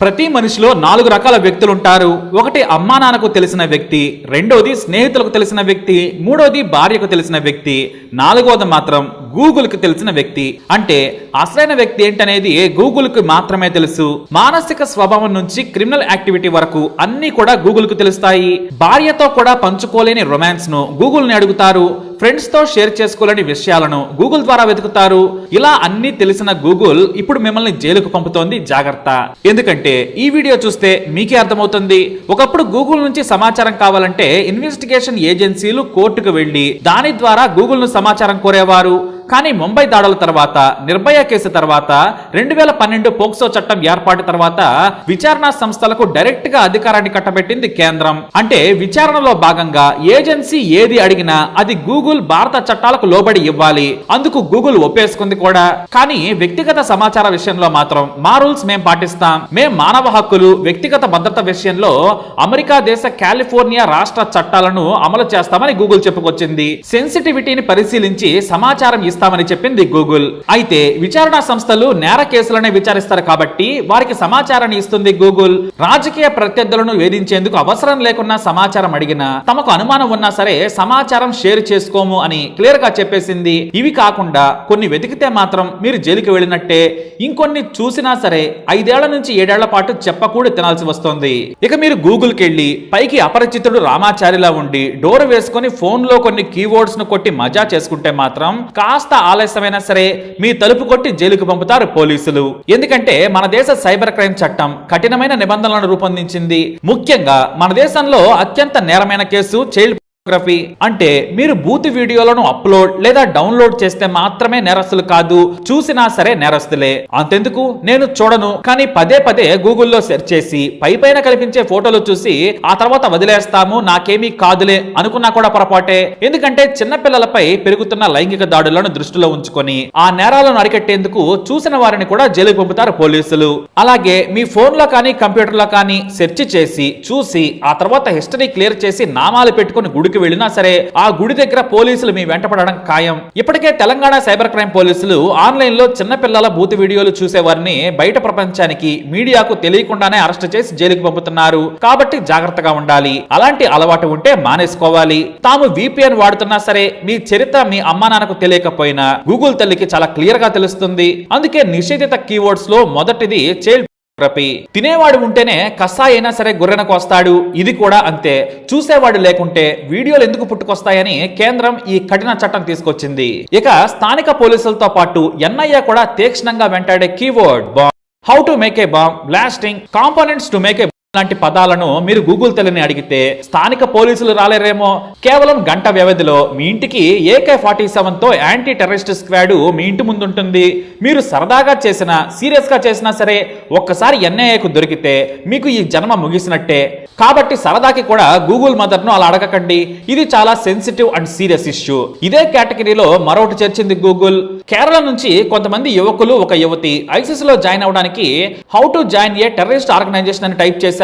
ప్రతి మనిషిలో నాలుగు రకాల వ్యక్తులు ఉంటారు ఒకటి అమ్మా నాన్నకు తెలిసిన వ్యక్తి రెండోది స్నేహితులకు తెలిసిన వ్యక్తి మూడోది భార్యకు తెలిసిన వ్యక్తి నాలుగోది మాత్రం గూగుల్కి తెలిసిన వ్యక్తి. అంటే అసలైన వ్యక్తి ఏంటనేది గూగుల్కి మాత్రమే తెలుసు. మానసిక స్వభావం నుంచి క్రిమినల్ యాక్టివిటీ వరకు అన్ని కూడా గూగుల్కు తెలుస్తాయి. భార్యతో కూడా పంచుకోలేని రొమాన్స్ను గూగుల్ని అడుగుతారు. ఫ్రెండ్స్తో షేర్ చేసుకోలేని విషయాలను గూగుల్ ద్వారా వెతుకుతారు. ఇలా అన్ని తెలిసిన గూగుల్ ఇప్పుడు మిమ్మల్ని జైలుకు పంపుతోంది. జాగ్రత్త. ఎందుకంటే ఈ వీడియో చూస్తే మీకే అర్థమవుతుంది. ఒకప్పుడు గూగుల్ నుంచి సమాచారం కావాలంటే ఇన్వెస్టిగేషన్ ఏజెన్సీలు కోర్టుకు వెళ్ళి దాని ద్వారా గూగుల్ను సమాచారం కోరేవారు. కానీ ముంబై దాడుల తర్వాత నిర్భయ కేసు తర్వాత రెండు వేల పన్నెండు పోక్సో చట్టం ఏర్పాటు తర్వాత విచారణ సంస్థలకు డైరెక్ట్గా అధికారాన్ని కట్టబెట్టింది కేంద్రం. అంటే విచారణలో భాగంగా ఏజెన్సీ ఏది అడిగినా అది గూగుల్ భారత చట్టాలకు లోబడి ఇవ్వాలి. అందుకు గూగుల్ ఒప్పేసుకుంది కూడా. కానీ వ్యక్తిగత సమాచార విషయంలో మాత్రం మా రూల్స్ మేం పాటిస్తాం. మేం మానవ హక్కులు వ్యక్తిగత భద్రత విషయంలో అమెరికా దేశ కాలిఫోర్నియా రాష్ట్ర చట్టాలను అమలు చేస్తామని గూగుల్ చెప్పుకొచ్చింది. సెన్సిటివిటీని పరిశీలించి సమాచారం ఇస్తామని చెప్పింది గూగుల్. అయితే విచారణ సంస్థలు నేర కేసులనే విచారిస్తారు కాబట్టి వారికి సమాచారాన్ని ఇస్తుంది గూగుల్. రాజకీయ ప్రత్యర్థులను వేధించేందుకు అవసరం లేకున్నా సమాచారం అడిగినా తమకు అనుమానం ఉన్నా సరే సమాచారం షేర్ చేసుకు చేసుకోము అని క్లియర్గా చెప్పేసింది. ఇవి కాకుండా కొన్ని వెతికితే మాత్రం మీరు జైలుకి వెళ్ళినట్టే ఇంకొన్ని చూసినా సరే ఐదేళ్ళ నుంచి ఏడేళ్ళ పాటు చెప్పకూడి తినాల్సి వస్తుంది. ఇక మీరు గూగుల్కి వెళ్ళి పైకి అపరిచితుడు రామాచారిలా ఉండి డోర్ వేసుకొని ఫోన్లో కొన్ని కీవర్డ్స్ను కొట్టి మజా చేసుకుంటే మాత్రం కాస్త ఆలస్యమైనా సరే మీ తలుపు కొట్టి జైలుకు పంపుతారు పోలీసులు. ఎందుకంటే మన దేశ సైబర్ క్రైమ్ చట్టం కఠినమైన నిబంధనలను రూపొందించింది. ముఖ్యంగా మన దేశంలో అత్యంత నేరమైన కేసు చైల్డ్ ఫోటోగ్రఫీ అంటే మీరు బూత్ వీడియోలను అప్లోడ్ లేదా డౌన్లోడ్ చేస్తే మాత్రమే నేరస్తులు కాదు చూసినా సరే నేరస్తులే. అంతెందుకు? నేను చూడను. కానీ పదే పదే గూగుల్లో సెర్చ్ చేసి పై పైన కనిపించే ఫోటోలు చూసి ఆ తర్వాత వదిలేస్తాము నాకేమీ కాదులే అనుకున్నా కూడా పొరపాటే. ఎందుకంటే చిన్నపిల్లలపై పెరుగుతున్న లైంగిక దాడులను దృష్టిలో ఉంచుకొని ఆ నేరాలను అరికట్టేందుకు చూసిన వారిని కూడా జైలుకు పంపుతారు పోలీసులు. అలాగే మీ ఫోన్లో కానీ కంప్యూటర్లో కానీ సెర్చ్ చేసి చూసి ఆ తర్వాత హిస్టరీ క్లియర్ చేసి నామాలు పెట్టుకుని గుడికి వెళ్ళినా సరే ఆ గుడి దగ్గర పోలీసులు మీ వెంటపడడం ఖాయం. ఇప్పటికే తెలంగాణ సైబర్ క్రైమ్ పోలీసులు ఆన్లైన్లో చిన్న పిల్లల బూత్ వీడియోలు చూసేవారిని బయట ప్రపంచానికి మీడియాకు తెలియకుండానే అరెస్ట్ చేసి జైలుకు పంపుతున్నారు. కాబట్టి జాగ్రత్తగా ఉండాలి. అలాంటి అలవాటు ఉంటే మానేసుకోవాలి. తాము విపిఎన్ వాడుతున్నా సరే మీ చరిత్ర మీ అమ్మా నాన్నకు తెలియకపోయినా గూగుల్ తల్లికి చాలా క్లియర్గా తెలుస్తుంది. అందుకే నిషేధిత కీవర్డ్స్లో మొదటిది చైల్డ్ రపి తినేవాడు ఉంటేనే కసా అయినా సరే గొర్రెనకు వస్తాడు ఇది కూడా అంతే. చూసేవాడు లేకుంటే వీడియోలు ఎందుకు పుట్టుకొస్తాయని కేంద్రం ఈ కఠిన చట్టం తీసుకొచ్చింది. ఇక స్థానిక పోలీసులతో పాటు ఎన్ఐఏ కూడా తీక్షణంగా వెంటాడే keyword bomb. How to make a bomb blasting components to make a లాంటి పదాలను మీరు గూగుల్ తెలియని అడిగితే స్థానిక పోలీసులు రాలేరేమో. కేవలం గంట వ్యవధిలో మీ ఇంటికి ఏకే ఫార్టీ సెవెన్తో యాంటీ టెర్రరిస్ట్ స్క్వాడ్ మీ ఇంటి ముందు ఉంటుంది మీరు సరదాగా చేసిన సీరియస్గా చేసినా సరే ఒక్కసారి ఎన్ఐఏకు దొరికితే మీకు ఈ జన్మ ముగిసినట్టే. కాబట్టి సరదాకి కూడా గూగుల్ మదర్ను అలా అడగకండి. ఇది చాలా సెన్సిటివ్ అండ్ సీరియస్ ఇష్యూ. ఇదే కేటగిరీలో మరొకటి చేర్చింది గూగుల్. కేరళ నుంచి కొంతమంది యువకులు ఒక యువతి ఐసిస్లో జాయిన్ అవడానికి how to join a terrorist organisation అని టైప్ చేశారు.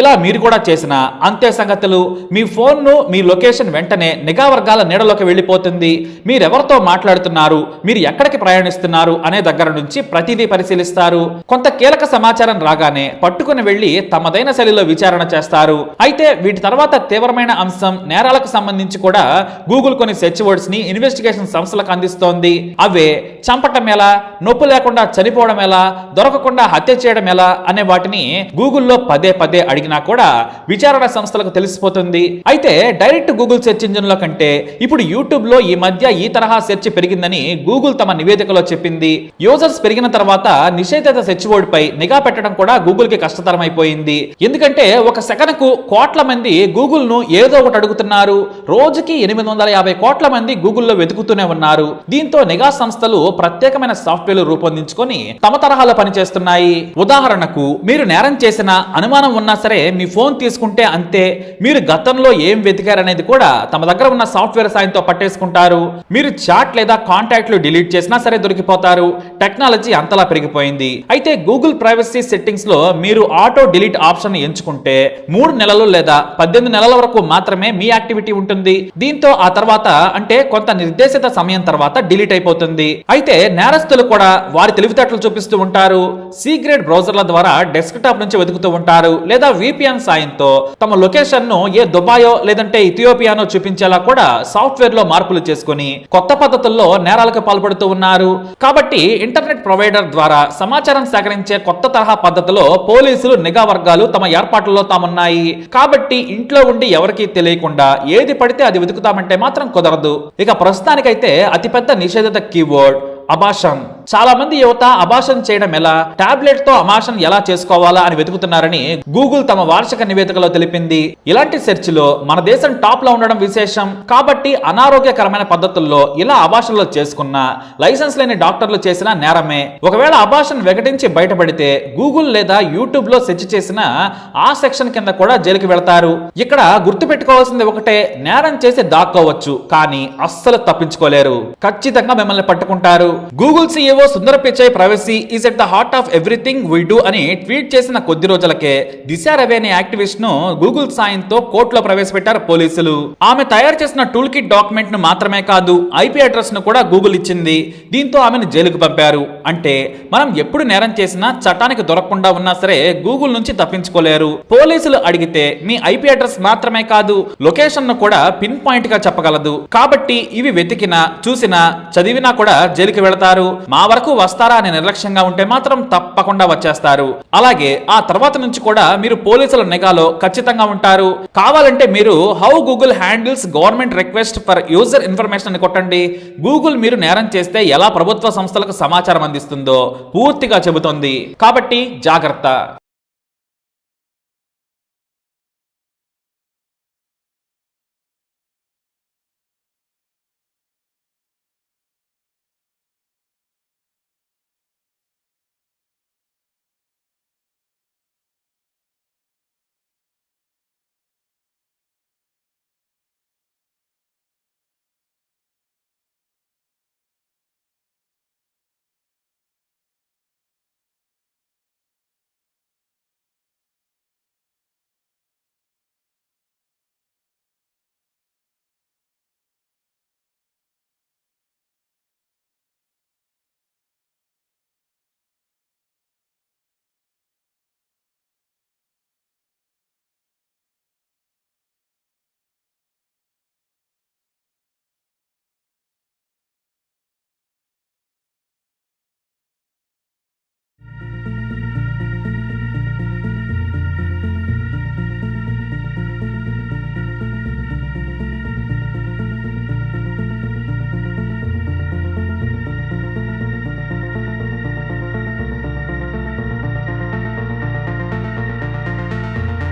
ఇలా మీరు కూడా చేసిన అంతే సంగతులు. మీ ఫోన్ను మీ లొకేషన్ వెంటనే నిఘా వర్గాల నీడలోకి వెళ్ళిపోతుంది. మీరెవరితో మాట్లాడుతున్నారు? మీరు ఎక్కడికి ప్రయాణిస్తున్నారు? అనే దగ్గర నుంచి ప్రతిదీ పరిశీలిస్తారు. కొంత కీలక సమాచారం రాగానే పట్టుకుని వెళ్ళి తమదైన శైలిలో విచారణ చేస్తారు. అయితే వీటి తర్వాత తీవ్రమైన అంశం నేరాలకు సంబంధించి కూడా గూగుల్ కొన్ని సెర్చ్ వర్డ్స్ని ఇన్వెస్టిగేషన్ సంస్థలకు అందిస్తోంది. అవే చంపటం ఎలా? నొప్పి లేకుండా చనిపోవడం ఎలా? దొరకకుండా హత్య చేయడం ఎలా? అనే వాటిని గూగుల్లో పదే పదే అడిగినా కూడా విచారణ సంస్థలకు తెలిసిపోతుంది. అయితే డైరెక్ట్ గూగుల్ సెర్చ్ ఇంజిన్లో కంటే ఇప్పుడు యూట్యూబ్లో ఈ మధ్య ఈ తరహా సెర్చ్ పెరిగిందని గూగుల్ తమ నివేదికలో చెప్పింది. యూజర్స్ పెరిగిన తర్వాత నిషేధిత సెర్చ్ వర్డ్ పై నిఘా పెట్టడం కూడా గూగుల్కి కష్టతరం అయిపోయింది ఎందుకంటే ఒక సెకనుకు కోట్ల మంది గూగుల్ను ఏదో ఒకటి అడుగుతున్నారు. రోజుకి ఎనిమిది వందల యాభై కోట్ల మంది గూగుల్లో వెతుకుతూనే ఉన్నారు. దీంతో నిఘా సంస్థలు ప్రత్యేకమైన సాఫ్ట్వేర్లు రూపొందించుకొని తమ తరహాలో పనిచేస్తున్నాయి. ఉదాహరణకు మీరు నేరం చేసిన అనుమానం అనుమానం ఉన్నా సరే మీ ఫోన్ తీసుకుంటే అంతే. మీరు గతంలో ఏం వెతికారనేది కూడా తమ దగ్గర ఉన్న సాఫ్ట్వేర్ సాయంతో పట్టేసుకుంటారు. మీరు చాట్ లేదా కాంటాక్ట్లు డిలీట్ చేసినా సరే దొరికిపోతారు. టెక్నాలజీ అంతలా పెరిగిపోయింది. అయితే గూగుల్ ప్రైవసీ సెట్టింగ్స్లో మీరు ఆటో డిలీట్ ఆప్షన్ ఎంచుకుంటే మూడు నెలలు లేదా పద్దెనిమిది నెలల వరకు మాత్రమే మీ యాక్టివిటీ ఉంటుంది. దీంతో ఆ తర్వాత అంటే కొంత నిర్దేశిత సమయం తర్వాత డిలీట్ అయిపోతుంది. అయితే నేరస్తులు కూడా వారి తెలివితేటలు చూపిస్తూ ఉంటారు. సీక్రెట్ బ్రౌజర్ల ద్వారా డెస్క్ టాప్ నుంచి వెతుకుతూ ఉంటారు. లేదా విపిఎన్ సాయంతో తమ లొకేషన్ను ఏ దుబాయో లేదంటే ఇథియోపియానో చూపించేలా కూడా సాఫ్ట్వేర్లో మార్పులు చేసుకుని కొత్త పద్ధతుల్లో నేరాలకు పాల్పడుతూ ఉన్నారు. కాబట్టి ఇంటర్నెట్ ప్రొవైడర్ ద్వారా సమాచారం సేకరించే కొత్త తరహా పద్ధతిలో పోలీసులు నిఘా వర్గాలు తమ ఏర్పాట్లలో తామున్నాయి. కాబట్టి ఇంట్లో ఉండి ఎవరికీ తెలియకుండా ఏది పడితే అది వెతుకుతామంటే మాత్రం కుదరదు. ఇక ప్రస్తుతానికైతే అతిపెద్ద నిషేధిత కీవర్డ్ అబాషన్. చాలా మంది యువత అభాషణ చేయడం ఎలా? టాబ్లెట్తో అమాషన్ ఎలా చేసుకోవాలా అని వెతుకుతున్నారని గూగుల్ తమ వార్షిక నివేదికలో తెలిపింది. ఇలాంటి సెర్చ్లో మన దేశం టాప్లో ఉండడం విశేషం. కాబట్టి అనారోగ్యకరమైన పద్ధతుల్లో ఇలా అబాషన్లు చేసుకున్న లైసెన్స్ లేని డాక్టర్లు చేసిన నేరమే. ఒకవేళ అబాషన్ వికటించి బయటపడితే గూగుల్ లేదా యూట్యూబ్లో సెర్చ్ చేసిన ఆ సెక్షన్ కింద కూడా జైలుకి వెళ్తారు. ఇక్కడ గుర్తు పెట్టుకోవాల్సింది ఒకటే నేరం చేసి దాక్కోవచ్చు కానీ అస్సలు తప్పించుకోలేరు. ఖచ్చితంగా మిమ్మల్ని పట్టుకుంటారు. Google CEO Sundar Pichai privacy is at the heart of everything we do అని ట్వీట్ చేసిన కొద్ది రోజులకే దిశ రవి అనే యాక్టివిస్ట్ను గూగుల్ సాయంతో కోర్టులో ప్రవేశపెట్టారు పోలీసులు. ఆమె తయారు చేసిన టూల్ కిట్ డాక్యుమెంట్ను మాత్రమే కాదు ఐపీ అడ్రస్ను కూడా గూగుల్ ఇచ్చింది. దీంతో ఆమెను జైలుకు పంపారు. అంటే మనం ఎప్పుడు నేరం చేసినా చట్టానికి దొరకకుండా ఉన్నా సరే గూగుల్ నుంచి తప్పించుకోలేరు. పోలీసులు అడిగితే మీ ఐపీ అడ్రస్ మాత్రమే కాదు లొకేషన్ను కూడా పిన్ పాయింట్గా చెప్పగలదు. కాబట్టి ఇవి వెతికినా చూసినా చదివినా కూడా జైలుకి వెళతారు. మా వరకు వస్తారా అని నిర్లక్ష్యంగా ఉంటే మాత్రం తప్పకుండా వచ్చేస్తారు. అలాగే ఆ తర్వాత నుంచి కూడా మీరు పోలీసుల నిఘాలో ఖచ్చితంగా ఉంటారు. కావాలంటే మీరు how Google handles government request for user information అని కొట్టండి. గూగుల్ మీరు నేరం చేస్తే ఎలా ప్రభుత్వ సంస్థలకు సమాచారం అందిస్తుందో పూర్తిగా చెబుతోంది. కాబట్టి జాగ్రత్త.